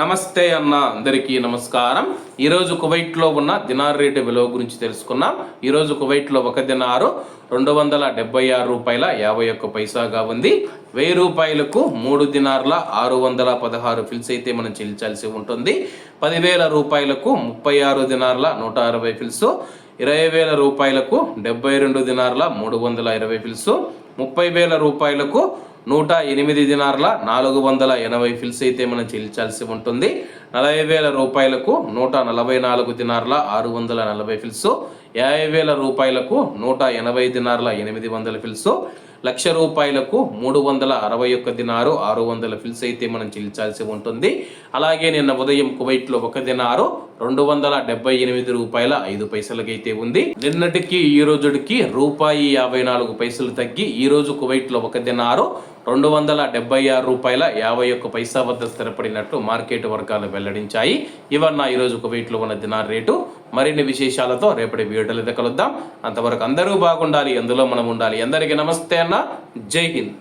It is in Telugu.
నమస్తే అన్న అందరికీ నమస్కారం. ఈరోజు కువైట్లో ఉన్న దినార్ రేటు విలువ గురించి తెలుసుకున్నాం. ఈరోజు కువైట్లో ఒక దినారు రెండు వందల డెబ్బై ఆరు రూపాయల యాభై ఒక్క పైసాగా ఉంది. వెయ్యి రూపాయలకు మూడు దినార్ల ఆరు వందల పదహారు ఫిల్స్ అయితే మనం చెల్లించాల్సి ఉంటుంది. పదివేల రూపాయలకు ముప్పై ఆరు దినార్ల నూట అరవై ఫిల్స్. ఇరవై వేల రూపాయలకు డెబ్బై రెండు దినార్ల మూడు వందల ఇరవై ఫిల్స్. ముప్పై వేల రూపాయలకు నూట ఎనిమిది దినార్ల నాలుగు వందల ఎనభై ఫిల్స్ అయితే మనం చెల్లించాల్సి ఉంటుంది. నలభై వేల రూపాయలకు నూట నలభై నాలుగు దినార్ల ఆరు వందల నలభై ఫిల్స్. యాభై వేల రూపాయలకు నూట ఎనభై దినార్ల ఎనిమిది వందల ఫిల్స్. లక్ష రూపాయలకు మూడు వందల అరవై ఒక్క దినారు ఆరు వందల ఫిల్స్ అయితే మనం చెల్లించాల్సి ఉంటుంది. అలాగే నిన్న ఉదయం కువైట్లో ఒక దినారు రెండు వందల డెబ్బై ఎనిమిది రూపాయల ఐదు పైసలకైతే ఉంది. నిన్నటికి ఈ రోజుకి రూపాయి యాభై నాలుగు పైసలు తగ్గి ఈ రోజు కువైట్లో ఒక దినారు రెండు వందల డెబ్బై ఆరు రూపాయల యాభై ఒక్క పైసా వద్ద స్థిరపడినట్టు మార్కెట్ వర్గాలు వెల్లడించాయి. ఇవన్న ఈరోజు కువైట్లో ఉన్న దినార్ రేటు. మరిన్ని విశేషాలతో రేపటి వీడియోలో కలుద్దాం అంతవరకు అందరూ బాగుండాలి అందులో మనం ఉండాలి. అందరికీ నమస్తే అన్న. జై హింద్.